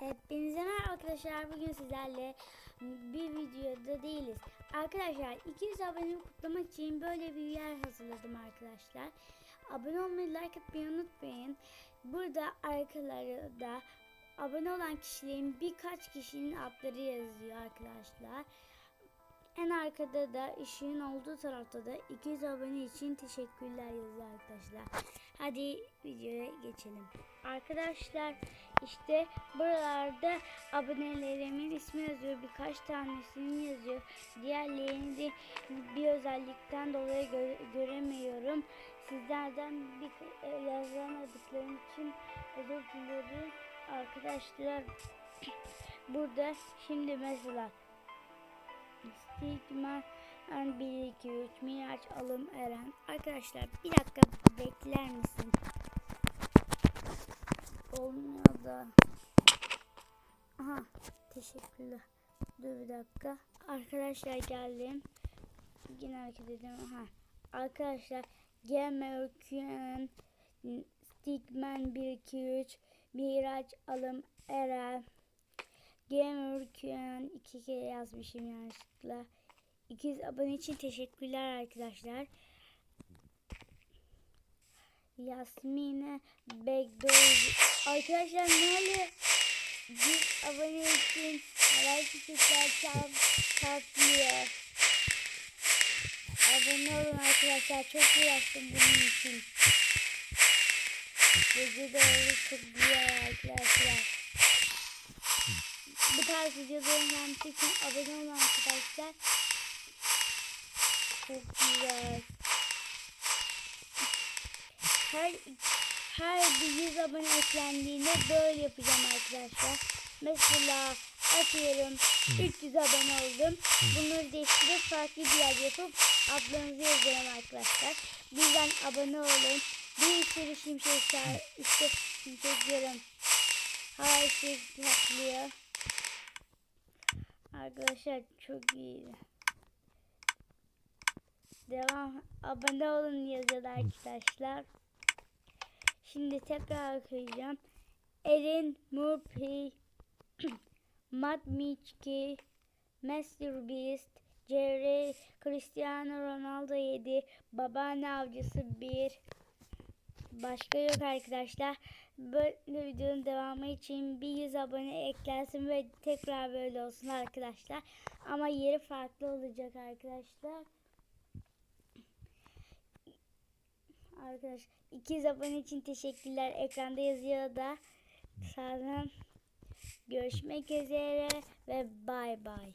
Hepinize merhaba arkadaşlar. Bugün sizlerle bir videoda değiliz. Arkadaşlar 200 abone kutlamak için böyle bir yer hazırladım arkadaşlar. Abone olmayı, like atmayı unutmayın. Burada arkalarda abone olan kişilerin birkaç kişinin adları yazıyor arkadaşlar. En arkada da ışığın olduğu tarafta da 200 abone için teşekkürler yazıyor arkadaşlar. Hadi videoya geçelim. Arkadaşlar işte buralarda abonelerimin ismi yazıyor. Birkaç tanesini yazıyor. Diğerlerini bir özellikten dolayı gö- göremiyorum. Sizlerden bir e, yazamadıklarım için özür dilerim. Arkadaşlar burada şimdi mesela Stigma 1 2 3 Miraç Alım Eren. Arkadaşlar bir dakika bekler misin? Olmuyor da. Aha teşekkürler. Dur bir dakika. Arkadaşlar geldim. Yine hareket edeyim. Aha. Arkadaşlar Gelme Öyküyen Stigman 1 2 3 Miraç Alım Eren Gamer Öyküyen iki kere yazmışım yanlışlıkla. 200 abone için teşekkürler arkadaşlar. Yasmine Begdoğdu. Arkadaşlar ne oluyor? Bir abone için havai fişekler çarp, çarpıyor. Abone olun arkadaşlar. Çok uğraştım bunun için. Gece doğru çok güzel arkadaşlar. Bu tarz videoların gelmesi için abone olun arkadaşlar. Çok güzel. Her her bir 100 abone eklendiğinde böyle yapacağım arkadaşlar. Mesela atıyorum 300 abone oldum. Bunları değiştirip farklı bir yer yapıp adlarınızı yazıyorum arkadaşlar. Bizden abone olun. Bir sürü şimşek. İşte şimşek diyorum. Her şey patlıyor. Arkadaşlar çok iyi. Devam. Abone olun yazıyordu arkadaşlar. Şimdi tekrar okuyacağım. Erin Murphy, Matt Mitchke, Master Beast, Jerry, Cristiano Ronaldo 7, Babaanne Avcısı 1. Başka yok arkadaşlar. Böyle videonun devamı için bir 100 abone eklensin ve tekrar böyle olsun arkadaşlar. Ama yeri farklı olacak arkadaşlar. Arkadaş 200 abone için teşekkürler. Ekranda yazıyor da. Sağdan görüşmek üzere ve bay bay.